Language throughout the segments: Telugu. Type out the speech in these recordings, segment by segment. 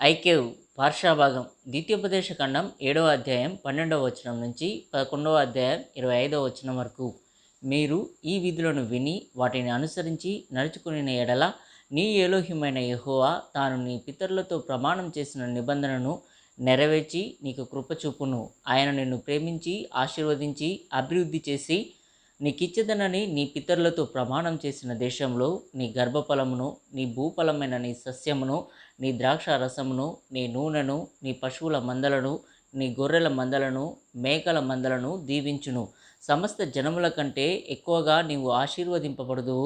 ఐకేవ్ పార్షాభాగం ద్వితీయోపదేశ ఖండం ఏడవ అధ్యాయం పన్నెండవ వచనం నుంచి పదకొండవ అధ్యాయం ఇరవై ఐదవ వచనం వరకు. మీరు ఈ విధులను విని వాటిని అనుసరించి నడుచుకుని ఎడల నీ ఏలోహిమైన యహోవా తాను నీ పితరులతో ప్రమాణం చేసిన నిబంధనను నెరవేర్చి నీకు కృపచూపును ఆయన నిన్ను ప్రేమించి ఆశీర్వదించి అభివృద్ధి చేసి నీకిచ్చదనని నీ పితరులతో ప్రమాణం చేసిన దేశంలో నీ గర్భఫలమును నీ భూఫలమైన నీ సస్యమును నీ ద్రాక్ష రసమును నీ నూనెను నీ పశువుల మందలను నీ గొర్రెల మందలను మేకల మందలను దీవించును. సమస్త జనముల కంటే ఎక్కువగా నీవు ఆశీర్వదింపబడదు.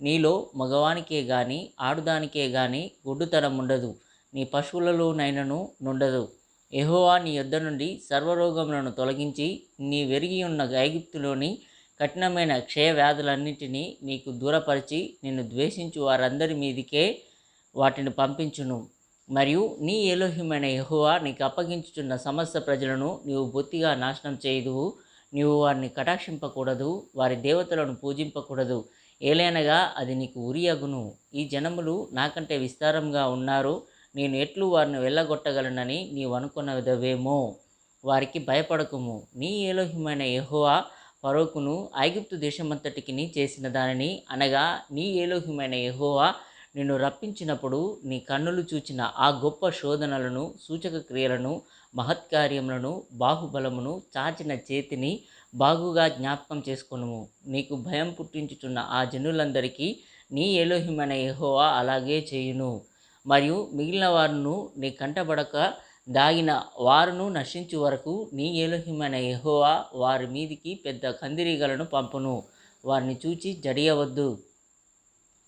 నీలో మగవానికే గాని ఆడుదానికే గాని గుడ్డుతనం ఉండదు నీ పశువులలోనైనను నుండదు. ఎహోవా నీ యొద్ద నుండి సర్వరోగములను తొలగించి నీ వెరిగి ఉన్న ఐగుప్తులోని కఠినమైన క్షయవ్యాధులన్నింటినీ నీకు దూరపరిచి నిన్ను ద్వేషించు వారందరి మీదికే వాటిని పంపించును. మరియు నీ ఎలోహిమైన యహువా నీకు అప్పగించుచున్న సమస్త ప్రజలను నీవు బొత్తిగా నాశనం చేయదు నీవు వారిని కటాక్షింపకూడదు వారి దేవతలను పూజింపకూడదు. ఏలైనగా అది నీకు ఉరియగును ఈ జనములు నాకంటే విస్తారంగా ఉన్నారు. నేను ఎట్లు వారిని వెళ్ళగొట్టగలనని నీవు అనుకున్నదవేమో వారికి భయపడకుము. నీ ఏలోహిమైన యహోవా పరోకును ఐగుప్తు దేశమంతటికి చేసిన దానిని అనగా నీ ఏలోహిమైన యహోవా నిన్ను రప్పించినప్పుడు నీ కన్నులు చూచిన ఆ గొప్ప శోధనలను సూచక క్రియలను మహత్కార్యములను బాహుబలమును చాచిన చేతిని బాగుగా జ్ఞాపకం చేసుకొనుము. నీకు భయం పుట్టించుచున్న ఆ జనులందరికీ నీ ఎలోహిమైన యహోవా అలాగే చేయును. మరియు మిగిలిన వారును నీ కంటబడక దాగిన వారును నశించు వరకు నీ ఏలోహిమైన యహోవా వారి మీదికి పెద్ద కందిరీగలను పంపును. వారిని చూచి జడియవద్దు.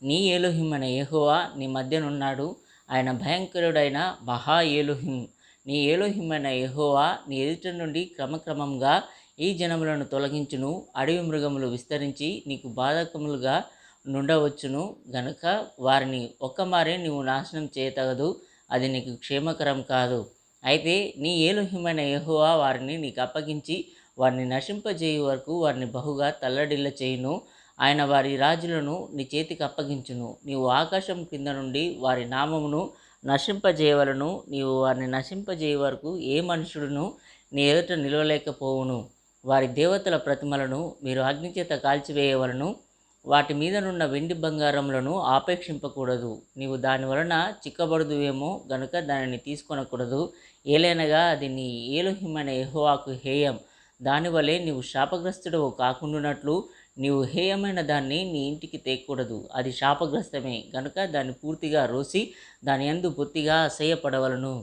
నీ ఏలోహిమైనా యహోవా నీ మధ్యనున్నాడు. ఆయన భయంకరుడైన మహా ఏలోహిం నీ ఏలోహిమైన యహోవా నీ ఎదుట నుండి క్రమక్రమంగా ఈ జనములను తొలగించును. అడవి మృగములు విస్తరించి నీకు బాధకములుగా నుండవచ్చును. గనుక వారిని ఒక్కమారే నీవు నాశనం చేయతగదు. అది నీకు క్షేమకరం కాదు. అయితే నీ ఏలోహిమైన యహోవా వారిని నీకు అప్పగించి వారిని నశింపజేయు వరకు వారిని బహుగా తల్లడిల్ల చేయును ఆయన వారి రాజులను నీ చేతికి అప్పగించును. నీవు ఆకాశం కింద నుండి వారి నామమును నశింపజేయవలను. నీవు వారిని నశింపజేయ వరకు ఏ మనుషుడును నీ ఎదుట నిలవలేకపోవును. వారి దేవతల ప్రతిమలను మీరు అగ్నిచేత కాల్చివేయవలను. వాటి మీదనున్న వెండి బంగారములను ఆపేక్షింపకూడదు. నీవు దాని వలన చిక్కబడుదువేమో గనుక దానిని తీసుకొనకూడదు. ఏలైనగా అది నీ ఏలోహిమైన ఎహోవాకు హేయం. దానివలే నీవు శాపగ్రస్తుడవు కాకుండానట్లు నీవు హేయమైన దాన్ని నీ ఇంటికి తేకూడదు. అది శాపగ్రస్తమే. గనుక దాన్ని పూర్తిగా రోసి దాని యందు బొత్తిగా అసహ్యపడవలను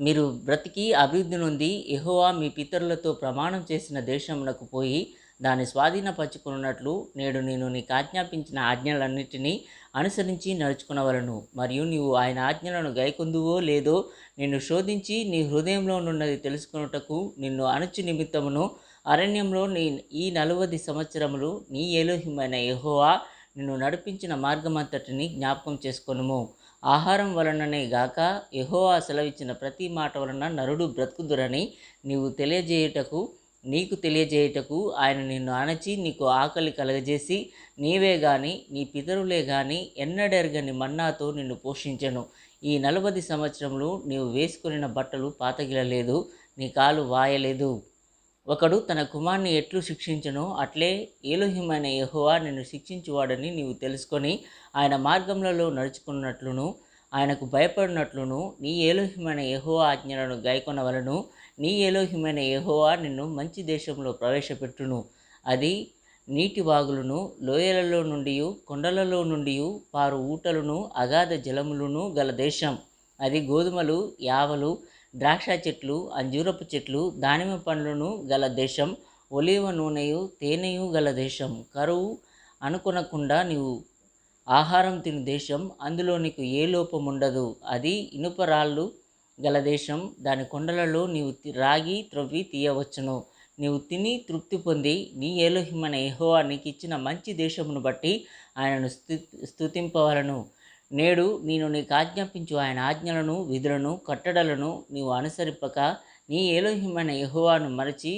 మీరు బ్రతికి అభివృద్ధి నుండి ఎహోవా మీ పితరులతో ప్రమాణం చేసిన దేశమునకు పోయి దాన్ని స్వాధీనపరచుకున్నట్లు నేడు నేను నీకు ఆజ్ఞాపించిన ఆజ్ఞలన్నిటినీ అనుసరించి నడుచుకునవలను. మరియు నీవు ఆయన ఆజ్ఞలను గైకొందువో లేదో నిన్ను శోధించి నీ హృదయంలో నున్నది తెలుసుకున్నటకు నిన్ను అణుచు నిమిత్తమును అరణ్యంలో నీ ఈ నలువది సంవత్సరములు నీ ఏలోహిమైన యెహోవా నిన్ను నడిపించిన మార్గమంతటిని జ్ఞాపకం చేసుకొనుము. ఆహారం వలననే గాక యహోవా సెలవిచ్చిన ప్రతి మాట వలన నరుడు బ్రతుకుదురని నీవు తెలియజేయుటకు నీకు తెలియజేయుటకు ఆయన నిన్ను అణచి నీకు ఆకలి కలగజేసి నీవే గాని నీ పితరులే గాని ఎన్నడెరగని మన్నాతో నిన్ను పోషించను. ఈ నలభై సంవత్సరంలో నీవు వేసుకుని బట్టలు పాతగిలలేదు నీ కాలు వాయలేదు. ఒకడు తన కుమార్ని ఎట్లు శిక్షించనో అట్లే ఏలుహిమైన యహోవా నిన్ను శిక్షించువాడని నీవు తెలుసుకొని ఆయన మార్గములలో నడుచుకున్నట్లును ఆయనకు భయపడినట్లును నీ ఏలోహిమైన యహోవా ఆజ్ఞలను గాయకొనవలను నీ ఏలోహిమైన యహోవా నిన్ను మంచి దేశంలో ప్రవేశపెట్టును. అది నీటి వాగులను లోయలలో నుండి కొండలలో నుండి పారు ఊటలను అగాధ జలములను గల దేశం. అది గోధుమలు యావలు ద్రాక్ష చెట్లు అంజూరపు చెట్లు దానిమ్మ పండ్లను గల దేశం ఒలివ నూనెయు తేనెయు గల దేశం. కరువు అనుకొనకుండా నీవు ఆహారం తిని దేశం అందులో నీకు ఏ లోపం ఉండదు అది ఇనుప రాళ్ళు గల దేశం దాని కొండలలో నీవు రాగి త్రవ్వి తీయవచ్చును. నీవు తిని తృప్తి పొంది నీ ఏలోహిమైన యెహోవా నీకు ఇచ్చిన మంచి దేశమును బట్టి ఆయనను స్థు స్థుతింపవలను. నేడు నేను నీకు ఆజ్ఞాపించు ఆయన ఆజ్ఞలను విధులను కట్టడలను నీవు అనుసరిపక నీ ఏలోహిమైన యహువాను మరచి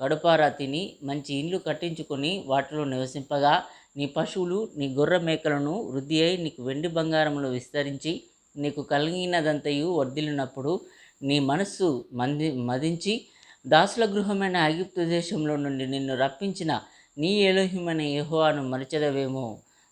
కడుపారా తిని మంచి ఇండ్లు కట్టించుకొని వాటిలో నివసింపగా నీ పశువులు నీ గొర్రె మేకలను వృద్ధి అయి నీకు వెండి బంగారములు విస్తరించి నీకు కలిగినదంతయు వర్ధిల్లినప్పుడు నీ మనస్సు మంది మదించి దాసుల గృహమైన ఐగుప్తు దేశంలో నుండి నిన్ను రప్పించిన నీ ఏలోహిమైన యెహోవాను మరచదవేమో.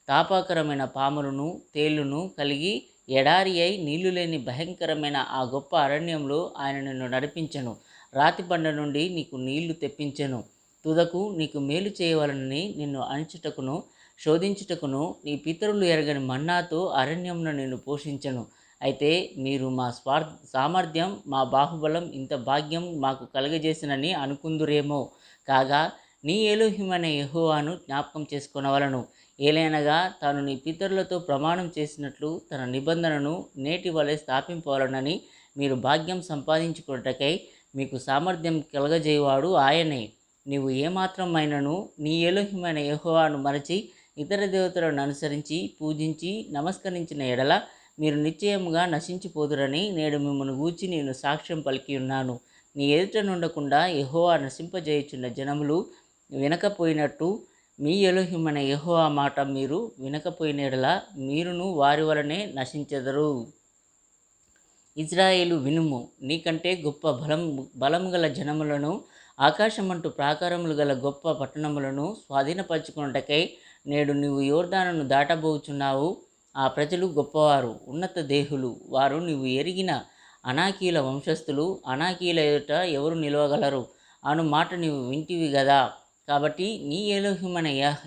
తాపాకరమైన పాములను తేళ్ళును కలిగి ఎడారి అయి నీళ్ళు లేని భయంకరమైన ఆ గొప్ప అరణ్యంలో ఆయన నిన్ను నడిపించను. రాతి బండ నుండి నీకు నీళ్ళు తెప్పించెను. తుదకు నీకు మేలు చేయవలనని నిన్ను అణిచుటకును శోధించుటకును నీ పితరులు ఎరగని మన్నాతో అరణ్యంను నిన్ను పోషించను. అయితే మీరు మా స్వార్థ సామర్థ్యం మా బాహుబలం ఇంత భాగ్యం మాకు కలగజేసినని అనుకుందురేమో. కాగా నీ ఏలోహిమనే యహోవాను జ్ఞాపకం చేసుకొనవలను. ఏలైనగా తాను నీ పితరులతో ప్రమాణం చేసినట్లు తన నిబంధనను నేటి వలె స్థాపింపవలనని మీరు భాగ్యం సంపాదించుకున్నటకై మీకు సామర్థ్యం కలగజేయవాడు ఆయనే. నీవు ఏమాత్రమైనను నీ ఏలోహ్యమైన యహోవాను మరచి ఇతర దేవతలను అనుసరించి పూజించి నమస్కరించిన ఎడల మీరు నిశ్చయముగా నశించిపోదురని నేడు మిమ్మల్ని గూర్చి నేను సాక్ష్యం పలికి ఉన్నాను. నీ ఎదుట నుండకుండా యహోవా నశింపజేయుచున్న జనములు వినకపోయినట్టు మీ ఎలోహిమైన ఆ మాట మీరు వినకపోయినలా మీరును వారి వలనే నశించెదరు. ఇజ్రాయేలు వినుము నీకంటే గొప్ప బలం బలం గల జనములను ఆకాశమంటూ ప్రాకారములు గల గొప్ప పట్టణములను స్వాధీనపరచుకున్నటకై నేడు నీవు యోర్దానను దాటబోచున్నావు. ఆ ప్రజలు గొప్పవారు ఉన్నత దేహులు. వారు నీవు ఎరిగిన అనాకీల వంశస్థులు అనాకీల ఎదుట ఎవరు నిలవగలరు? అను మాట నీవు వింటివి గదా. కాబట్టి నీ ఏలోహిమన యహ్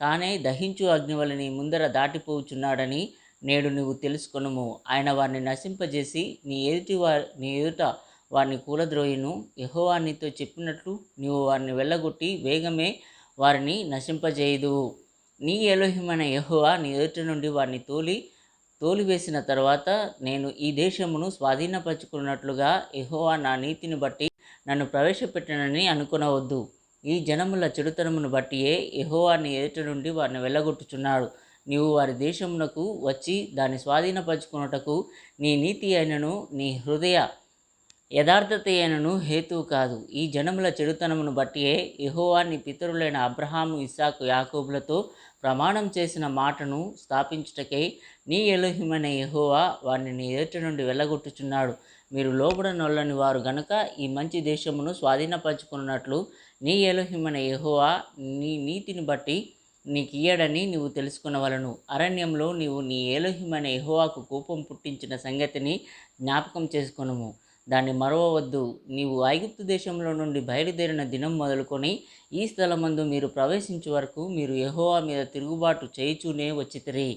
తానే దహించు అగ్ని ముందర దాటిపోచున్నాడని నేడు నువ్వు తెలుసుకొనుము. ఆయన వారిని నశింపజేసి నీ ఎదుటి వారి నీ ఎదుట వారిని కూలద్రోయును. యెహోవా నీతో చెప్పినట్లు నీవు వారిని వెళ్ళగొట్టి వేగమే వారిని నశింపజేయదు నీ ఎలోహిమైన యహోవా నీ ఎదుట నుండి వారిని తోలి తోలివేసిన తర్వాత నేను ఈ దేశమును స్వాధీనపరచుకున్నట్లుగా యహోవా నా నీతిని బట్టి నన్ను ప్రవేశపెట్టనని అనుకునవద్దు. ఈ జనముల చెడుతనమును బట్టియే యహోవాని ఎదుట నుండి వారిని వెళ్ళగొట్టుచున్నాడు. నీవు వారి దేశమునకు వచ్చి దాన్ని స్వాధీనపరచుకున్నటకు నీ నీతి అయినను నీ హృదయ యథార్థత అయినను హేతువు కాదు. ఈ జనముల చెడుతనమును బట్టియే యెహోవా నీ పితరులైన అబ్రహాము ఇస్సాకు యాకోబులతో ప్రమాణం చేసిన మాటను స్థాపించుటకై నీ ఎలోహిమైన యహోవా వారిని నీ ఎదుట నుండి వెళ్ళగొట్టుచున్నాడు. మీరు లోబడనొల్లని వారు గనుక ఈ మంచి దేశమును స్వాధీనపరచుకున్నట్లు నీ ఎలోహిమైన యహోవా నీ నీతిని బట్టి నీకు ఇయ్యడని నీవు తెలుసుకునవలను. అరణ్యంలో నీవు నీ ఏలోహిమైన ఎహోవాకు కోపం పుట్టించిన సంగతిని జ్ఞాపకం చేసుకొనుము. దాన్ని మరవవద్దు. నీవు ఐగుప్తు దేశంలో నుండి బయలుదేరిన దినం మొదలుకొని ఈ స్థలమందు మీరు ప్రవేశించే వరకు మీరు ఎహోవా మీద తిరుగుబాటు చేయుచూనే వచ్చితిరి.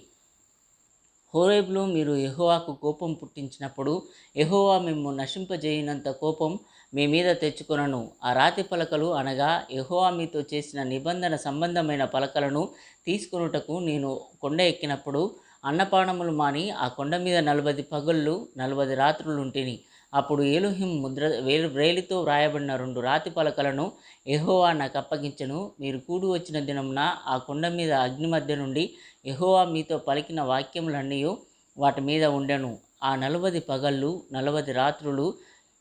హోరేబ్లో మీరు ఎహోవాకు కోపం పుట్టించినప్పుడు ఎహోవా మేము నశింపజేయనంత కోపం మీ మీద తెచ్చుకొనను. ఆ రాతి పలకలు అనగా యహోవా మీతో చేసిన నిబంధన సంబంధమైన పలకలను తీసుకొనుటకు నేను కొండ ఎక్కినప్పుడు అన్నపానములు మాని ఆ కొండ మీద నలభై పగళ్ళు నలభై రాత్రులు ఉంటిని అప్పుడు ఏలుహిం ముద్ర వేలు వ్రేలితో వ్రాయబడిన రెండు రాతి పలకలను ఎహోవా నాకు అప్పగించను. మీరు కూడి వచ్చిన దినమున ఆ కొండ మీద అగ్ని మధ్య నుండి ఎహోవా మీతో పలికిన వాక్యములన్నీ వాటి మీద ఉండెను. ఆ నలభై పగళ్ళు నలభై రాత్రులు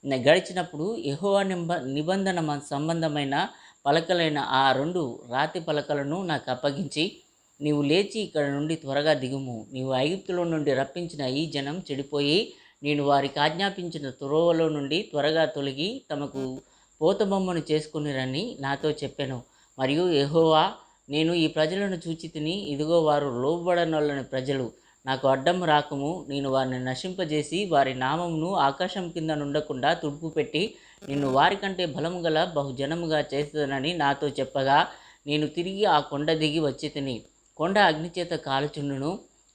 గడిచినప్పుడు యహోవా నింబ నిబంధన సంబంధమైన పలకలైన ఆ రెండు రాతి పలకలను నాకు అప్పగించి నీవు లేచి ఇక్కడ నుండి త్వరగా దిగుము. నీవు ఐగుప్తులో నుండి రప్పించిన ఈ జనం చెడిపోయి నేను వారికి ఆజ్ఞాపించిన త్రోవలో నుండి త్వరగా తొలగి తమకు పోతబొమ్మను చేసుకునిరని నాతో చెప్పాను. మరియు ఎహోవా నేను ఈ ప్రజలను చూచి తిని ఇదిగో వారు లోబడనొల్లని ప్రజలు. నాకు అడ్డం రాకము. నేను వారిని నశింపజేసి వారి నామమును ఆకాశం కింద నుండకుండా తుడుపు పెట్టి నిన్ను వారికంటే బలము గల బహుజనముగా చేస్తానని నాతో చెప్పగా నేను తిరిగి ఆ కొండ దిగి వచ్చి తిని కొండ అగ్నిచేత కాలుచుండును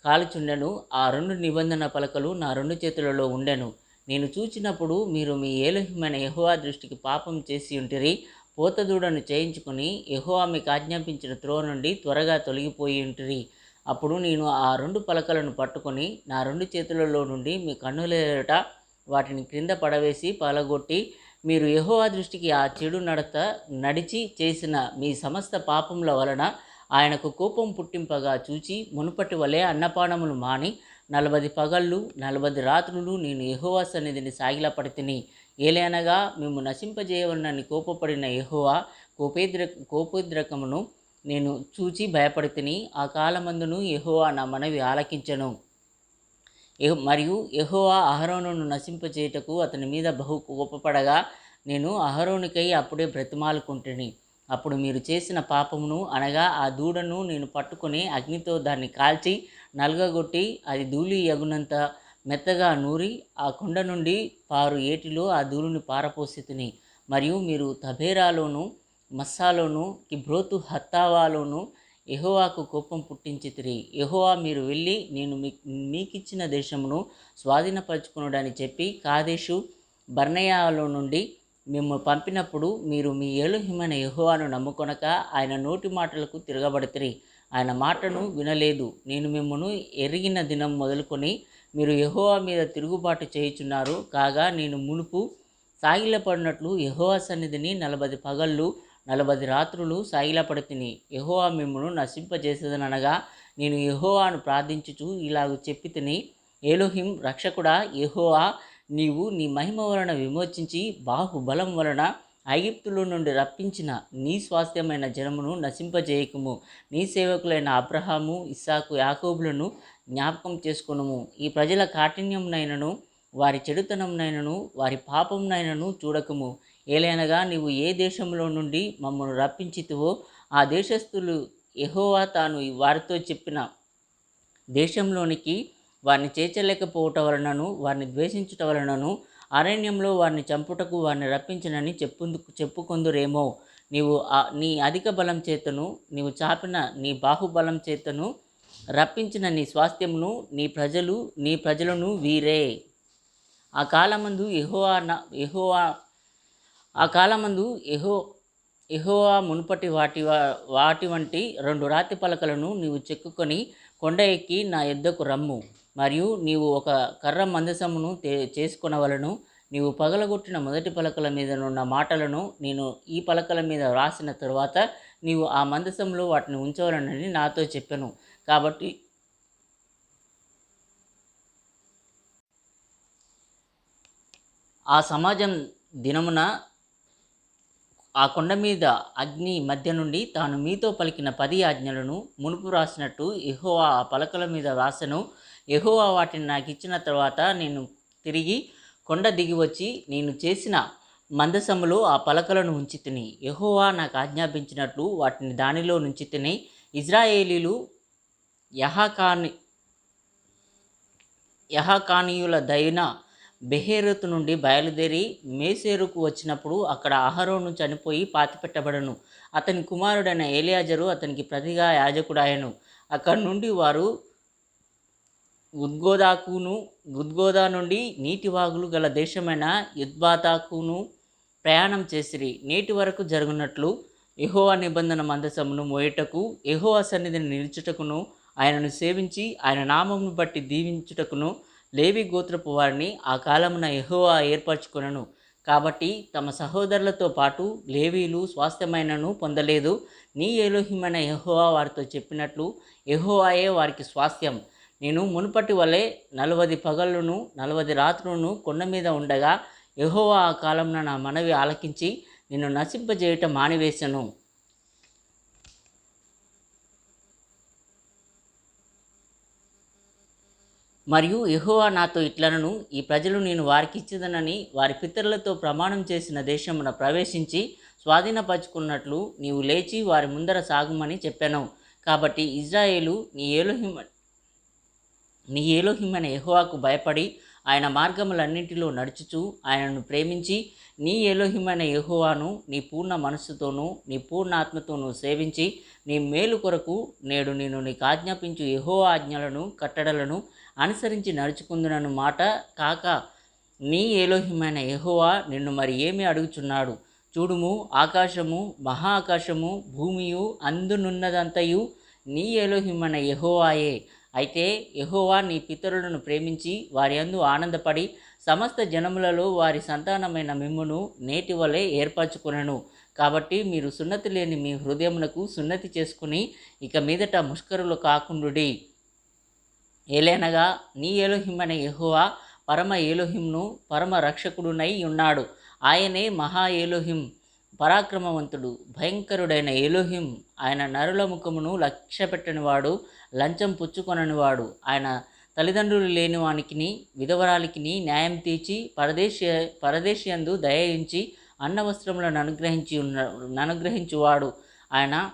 కాలుచుండెను. ఆ రెండు నిబంధన పలకలు నా రెండు చేతులలో ఉండెను. నేను చూచినప్పుడు మీరు మీ ఏలహిమైన యహోవా దృష్టికి పాపం చేసి ఉంటిరి. పోతదూడను చేయించుకుని యహోవా మీకు ఆజ్ఞాపించిన త్రో నుండి త్వరగా తొలగిపోయి ఉంటిరి. అప్పుడు నేను ఆ రెండు పలకలను పట్టుకొని నా రెండు చేతులలో నుండి మీ కన్నులేట వాటిని క్రింద పడవేసి పలగొట్టి మీరు యహోవా దృష్టికి ఆ చెడు నడత నడిచి చేసిన మీ సమస్త పాపముల వలన ఆయనకు కోపం పుట్టింపగా చూచి మునుపటి వలె అన్నపానములు మాని నలభై పగళ్ళు నలభై రాత్రులు నేను యహోవా సన్నిధిని సాగిలపడితిని. ఏలనగా మేము నశింపజేయవన్నని కోపపడిన యహోవా కోపేద్ర కోపోద్రకమును నేను చూచి భయపడితిని ఆ కాలమందును ఎహోవా నా మనవి ఆలకించను. మరియు ఎహోవా అహరోనును నశింపచేయుటకు అతని మీద బహు కోపపడగా నేను అహరోనుకై అప్పుడే బ్రతిమాలుకుంటుని. అప్పుడు మీరు చేసిన పాపమును అనగా ఆ దూడను నేను పట్టుకొని అగ్నితో దాన్ని కాల్చి నలగగొట్టి అది ధూళి ఎగునంత మెత్తగా నూరి ఆ కొండ నుండి పారు ఏటిలో ఆ ధూళిని పారపోసి తిని మరియు మీరు తబేరాలోను మస్సాలోను కిబ్రోతు హత్తావాలోను యహోవాకు కోపం పుట్టించితిరి. యహోవా మీరు వెళ్ళి నేను మీ మీకిచ్చిన దేశమును స్వాధీనపరచుకున్నాడని చెప్పి కాదేశు బర్ణయాలో నుండి మేము పంపినప్పుడు మీరు మీ ఏలుహిమైన యహోవాను నమ్ముకొనక ఆయన నోటి మాటలకు తిరగబడితిరి. ఆయన మాటను వినలేదు. నేను మిమ్మను ఎరిగిన దినం మొదలుకొని మీరు యహోవా మీద తిరుగుబాటు చేయుచున్నారు. కాగా నేను మునుపు సాగిలపడినట్లు యహోవా సన్నిధిని నలభై పగళ్ళు నలభై రాత్రులు సాగిలపడితిని యెహోవా మిమ్మను నశింపజేసేదనగా నేను యహోవాను ప్రార్థించుచు ఇలాగ చెప్పి తిని ఏలోహిం రక్షకుడా యెహోవా నీవు నీ మహిమ వలన విమోచించి బాహుబలం వలన ఐగిప్తుల నుండి రప్పించిన నీ స్వాస్థ్యమైన జనమును నశింపజేయకుము. నీ సేవకులైన అబ్రహాము ఇస్సాకు యాకోబులను జ్ఞాపకం చేసుకునుము. ఈ ప్రజల కాఠిన్యంనైనను వారి చెడుతనంనైనను వారి పాపంనైనను చూడకము. ఏలైనగా నీవు ఏ దేశంలో నుండి మమ్మల్ని రప్పించితువో ఆ దేశస్థులు ఎహోవా తాను వారితో చెప్పిన దేశంలోనికి వారిని చేర్చలేకపోవటం వలనను వారిని ద్వేషించుట వలనను అరణ్యంలో వారిని చంపుటకు వారిని రప్పించనని చెప్పుందుకు చెప్పుకొందురేమో. నీవు నీ అధిక బలం చేతను నీవు చాపిన నీ బాహుబలం చేతను రప్పించిన నీ స్వాస్థ్యమును నీ ప్రజలు నీ ప్రజలను వీరే. ఆ కాలమందు ఎహోవా నా ఎహోవా ఆ కాలమందు ఎహో ఎహోవా మునుపటి వాటి వాటి వంటి రెండు రాతి పలకలను నీవు చెక్కుకొని కొండ ఎక్కి నా ఎద్దకు రమ్ము. మరియు నీవు ఒక కర్ర మందసమును తే నీవు పగలగొట్టిన మొదటి పలకల మీద మాటలను నేను ఈ పలకల మీద వ్రాసిన తరువాత నీవు ఆ మందసంలో వాటిని ఉంచవలనని నాతో చెప్పాను. కాబట్టి ఆ సమాజం దినమున ఆ కొండ మీద అగ్ని మధ్య నుండి తాను మీతో పలికిన పది ఆజ్ఞలను మునుపు రాసినట్టు యెహోవా ఆ పలకల మీద రాసను. ఎహోవా వాటిని నాకు ఇచ్చిన తర్వాత నేను తిరిగి కొండ దిగి వచ్చి నేను చేసిన మందసములో ఆ పలకలను ఉంచి తిని. యహోవా నాకు ఆజ్ఞాపించినట్లు వాటిని దానిలో నుంచి తిని ఇజ్రాయేలీలు యహాకాని యహకానీయుల దైన బెహేరత్ నుండి బయలుదేరి మేసేరుకు వచ్చినప్పుడు అక్కడ అహరోను చనిపోయి పాతిపెట్టబడను. అతని కుమారుడైన ఏలియాజరు అతనికి ప్రతిగా యాజకుడాయను. అక్కడి నుండి వారు ఉద్గోదాకును ఉద్గోదా నుండి నీటి వాగులు గల దేశమైన యుద్బాతాకును ప్రయాణం చేసిరి. నేటి వరకు జరుగునట్లు ఎహోవా నిబంధన మందసమును మోయటకు ఎహోవా సన్నిధిని నిలుచుటకును ఆయనను సేవించి ఆయన నామమును బట్టి దీవించుటకును లేవి గోత్రపు వారిని ఆ కాలమున ఎహోవా ఏర్పరచుకొనను. కాబట్టి తమ సహోదరులతో పాటు లేవీలు స్వాస్థ్యమైనను పొందలేదు. నీ ఏలోహిమైన యహోవా వారితో చెప్పినట్లు యెహోవాయే వారికి స్వాస్థ్యం. నేను మునుపటి వలె నలవది పగళ్ళును నలవది రాత్రులను కొండ మీద ఉండగా యహోవా ఆ కాలంలో నా మనవి ఆలకించి నిన్ను నశింపజేయటం మానివేశను మరియు యెహోవా నాతో ఇట్లనను ఈ ప్రజలు నేను వారికి ఇచ్చిదనని వారి పితరులతో ప్రమాణం చేసిన దేశమున ప్రవేశించి స్వాధీనపరుచుకున్నట్లు నీవు లేచి వారి ముందర సాగుమని చెప్పాను. కాబట్టి ఇజ్రాయేలు నీ ఏలోహిమ నీ ఏలోహిమైన యహోవాకు భయపడి ఆయన మార్గములన్నింటిలో నడుచుచు ఆయనను ప్రేమించి నీ ఏలోహిమైన యహోవాను నీ పూర్ణ మనస్సుతోనూ నీ పూర్ణాత్మతోనూ సేవించి నీ మేలు కొరకు నేడు నేను నీకు ఆజ్ఞాపించు యహో ఆజ్ఞలను కట్టడలను అనుసరించి నడుచుకుందునను మాట కాక నీ ఏలోహిమైన యెహోవా నిన్ను మరి ఏమి అడుగుచున్నాడు? చూడుము ఆకాశము మహా ఆకాశము భూమియు అందునున్నదంతయు నీ ఏలోహిమైన యహోవాయే. అయితే యహోవా నీ పితరులను ప్రేమించి వారి అందు ఆనందపడి సమస్త జనములలో వారి సంతానమైన మిమ్మును నేటి వలె ఏర్పరచుకునను. కాబట్టి మీరు సున్నతి లేని మీ హృదయమునకు సున్నతి చేసుకుని ఇక మీదట ముష్కరులు కాకుండుడి. ఏలైనగా నీ ఎలోహిం అనే యహువా పరమ ఏలోహింను పరమ రక్షకుడునై ఉన్నాడు. ఆయనే మహా ఏలోహిం పరాక్రమవంతుడు భయంకరుడైన ఏలోహిం ఆయన నరుల ముఖమును లక్ష్య పెట్టనివాడు లంచం పుచ్చుకొననివాడు. ఆయన తల్లిదండ్రులు లేని వానికిని విధవరాలికిని న్యాయం తీర్చి పరదేశ పరదేశందు దయించి అన్న వస్త్రములను అనుగ్రహించి ఉన్న అనుగ్రహించువాడు. ఆయన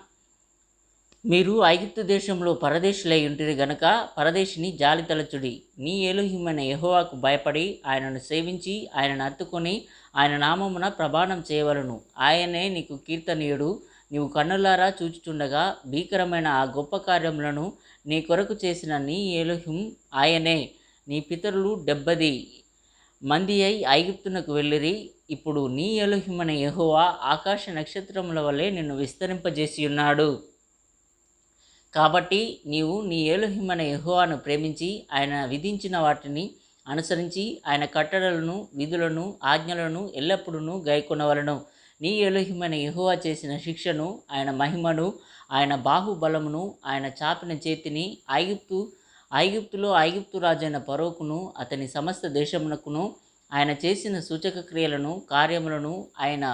మీరు ఐగుప్తు దేశంలో పరదేశులై ఉంటిరి గనుక పరదేశిని జాలి తలచుడి. నీ ఏలుహిమైన యహోవాకు భయపడి ఆయనను సేవించి ఆయనను అత్తుకొని ఆయన నామమున ప్రమాణం చేయవలను. ఆయనే నీకు కీర్తనీయుడు. నీవు కన్నులారా చూచుచుండగా భీకరమైన ఆ గొప్ప కార్యములను నీ కొరకు చేసిన నీ ఏలుహిం ఆయనే. నీ పితరులు డెబ్బది మంది అయి ఐగుప్తునకు వెళ్ళిరి. ఇప్పుడు నీ ఎలుహిమన యెహోవా ఆకాశ నక్షత్రముల వలె నిన్ను విస్తరింపజేసి ఉన్నాడు కాబట్టి నీవు నీ ఏలుహిమ్మన యెహోవాను ప్రేమించి ఆయన విధించిన వాటిని అనుసరించి ఆయన కట్టడలను విధులను ఆజ్ఞలను ఎల్లప్పుడూ గైకొనవలను. నీ ఏలుహిమన యెహోవా చేసిన శిక్షను ఆయన మహిమను ఆయన బాహుబలమును ఆయన చాపిన చేతిని ఐగుప్తు ఐగుప్తులో ఐగుప్తు రాజైన పరోకును అతని సమస్త దేశమునకును ఆయన చేసిన సూచక క్రియలను కార్యములను ఆయన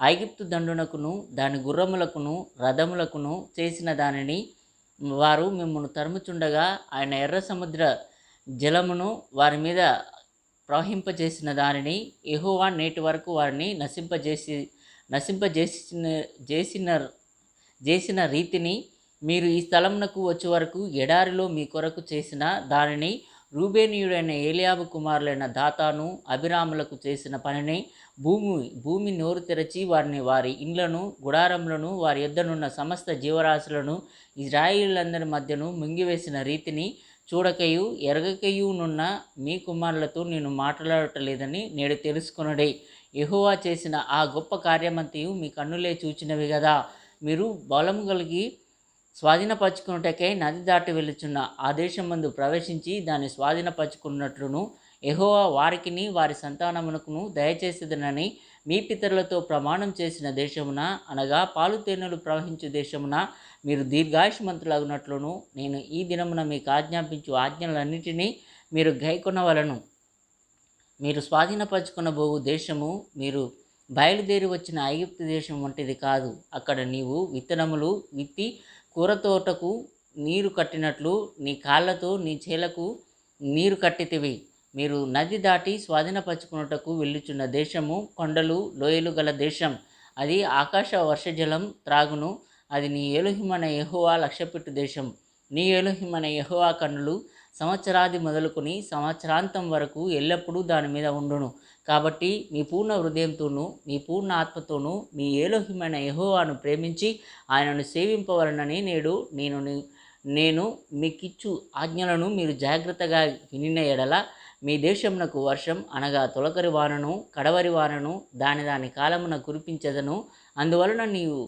ఐగుప్తు దండునకును దాని గుర్రములకును రథములకును చేసిన దానిని వారు మిమ్మల్ని తరుముచుండగా ఆయన ఎర్ర సముద్ర జలమును వారి మీద ప్రవహింపజేసిన దానిని ఎహోవా నేటి వరకు వారిని నశింపజేసి నశింపజేసిన చేసిన చేసిన రీతిని మీరు ఈ స్థలమునకు వచ్చే వరకు ఎడారిలో మీ కొరకు చేసిన దానిని రూబేనీయుడైన ఏలియాబు కుమారులైన దాతాను అభిరాములకు చేసిన పనిని భూమి భూమి నోరు తెరచి వారిని వారి ఇండ్లను గుడారములను వారి యొద్దనున్న సమస్త జీవరాశులను ఇజ్రాయిలందరి మధ్యను మింగివేసిన రీతిని చూడకయు ఎరగకయునున్న మీ కుమారులతో నేను మాట్లాడటలేదని నేడు తెలుసుకొనడే. ఎహోవా చేసిన ఆ గొప్ప కార్యమంతయు మీ కన్నులే చూచినవి కదా మీరు బలము కలిగి స్వాధీనపరచుకున్నటకై నది దాటి వెళ్ళుచున్న ఆ దేశం ముందు ప్రవేశించి దాన్ని స్వాధీనపరచుకున్నట్లును ఎహోవా వారికిని వారి సంతానమునకును దయచేసేదనని మీ పితరులతో ప్రమాణం చేసిన దేశమున అనగా పాలు తేనెలు ప్రవహించు దేశమున మీరు దీర్ఘాయుష్మంతులగునట్లును. నేను ఈ దినమున మీకు ఆజ్ఞాపించు ఆజ్ఞలన్నిటినీ మీరు గైకొనవలను. మీరు స్వాధీనపరచుకునబోవు దేశము మీరు బయలుదేరి వచ్చిన ఐగుప్తు దేశం వంటిది కాదు. అక్కడ నీవు విత్తనములు విత్తి కూరతోటకు నీరు కట్టినట్లు నీ కాళ్ళతో నీ చేలకు నీరు కట్టితివి. మీరు నది దాటి స్వాధీనపరచుకున్నటకు వెళ్ళుచున్న దేశము కొండలు లోయలు గల దేశం. అది ఆకాశ వర్షజలం త్రాగును. అది నీ ఏలుహిమన యెహోవా లక్ష్యపెట్టు దేశం. నీ ఏలుహిమన యెహోవా కన్నులు సంవత్సరాది మొదలుకొని సంవత్సరాంతం వరకు ఎల్లప్పుడూ దాని మీద ఉండును. కాబట్టి మీ పూర్ణ హృదయంతోనూ మీ పూర్ణ ఆత్మతోనూ మీ ఏలోహిమైన యహోవాను ప్రేమించి ఆయనను సేవింపవలనని నేడు నేను నేను మీకిచ్చు ఆజ్ఞలను మీరు జాగ్రత్తగా వినిన ఎడల మీ దేశమునకు వర్షం అనగా తొలకరి వానను కడవరి వానను దాని దాని కాలమున కురిపించదను. అందువలన నీవు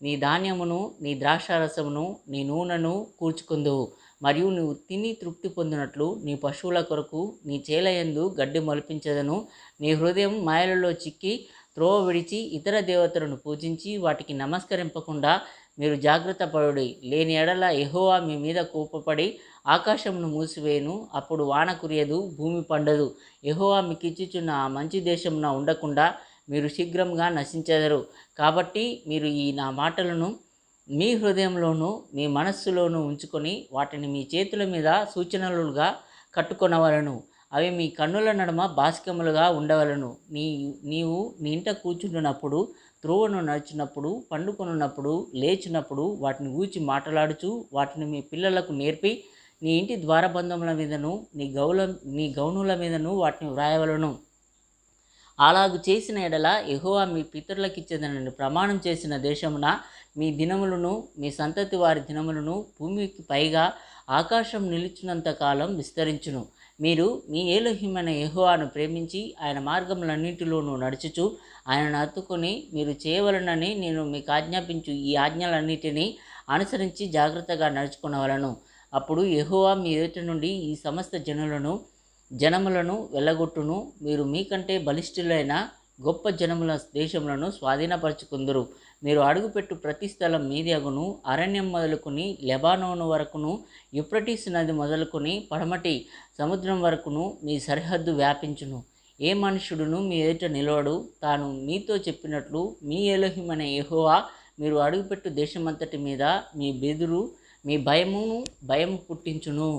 నీ ధాన్యమును నీ ద్రాక్షారసమును నీ నూనెను కూర్చుకుందువు. మరియు నువ్వు తిని తృప్తి పొందినట్లు నీ పశువుల కొరకు నీ చేలయందు గడ్డి మొలిపించదను. నీ హృదయం మాయలలో చిక్కి త్రోవ విడిచి ఇతర దేవతలను పూజించి వాటికి నమస్కరింపకుండా మీరు జాగ్రత్త పడుడి. లేని ఎడల ఎహోవా మీ మీద కోపపడి ఆకాశమును మూసివేయును. అప్పుడు వాన కురియదు భూమి పండదు. ఎహోవా మీకు ఇచ్చిచున్న ఆ మంచి దేశమున ఉండకుండా మీరు శీఘ్రంగా నశించెదరు. కాబట్టి మీరు ఈ నా మాటలను మీ హృదయంలోనూ మీ మనస్సులోనూ ఉంచుకొని వాటిని మీ చేతుల మీద సూచనలుగా కట్టుకొనవలను. అవి మీ కన్నుల నడుమ బాసికములుగా ఉండవలను. నీ నీవు నీ ఇంట కూర్చుంటున్నప్పుడు ధ్రువను నడిచినప్పుడు పండుకొనున్నప్పుడు లేచినప్పుడు వాటిని ఊచి మాట్లాడుచు వాటిని మీ పిల్లలకు నేర్పి నీ ఇంటి ద్వారబంధముల మీదను నీ గౌల నీ గౌనుల మీదను వాటిని వ్రాయవలను. అలాగు చేసిన ఎడల ఎహోవా మీ పితరులకిచ్చేదనని ప్రమాణం చేసిన దేశమున మీ దినములను మీ సంతతి వారి దినములను భూమికి పైగా ఆకాశం నిలిచినంత కాలం విస్తరించును. మీరు మీ ఏలోహిమైన యహోవాను ప్రేమించి ఆయన మార్గములన్నింటిలోనూ నడుచుచు ఆయనను అత్తుకొని మీరు చేయవలనని నేను మీకు ఆజ్ఞాపించు ఈ ఆజ్ఞలన్నిటినీ అనుసరించి జాగ్రత్తగా నడుచుకునవలను. అప్పుడు యహోవా మీ ఎదుట నుండి ఈ సమస్త జనులను జనములను వెళ్ళగొట్టును. మీరు మీకంటే బలిష్ఠులైన గొప్ప జనముల దేశములను స్వాధీనపరచుకుందరు. మీరు అడుగుపెట్టు ప్రతి స్థలం మీది అగును అరణ్యం మొదలుకొని లెబానోను వరకును యుప్రటీస్ నది మొదలుకొని పడమటి సముద్రం వరకును మీ సరిహద్దు వ్యాపించును. ఏ మనుషుడును మీ ఎదుట నిలవడు. తాను మీతో చెప్పినట్లు మీ ఎలోహిమనే ఎహోవా మీరు అడుగుపెట్టు దేశమంతటి మీద మీ బెదురు మీ భయమును భయం పుట్టించును.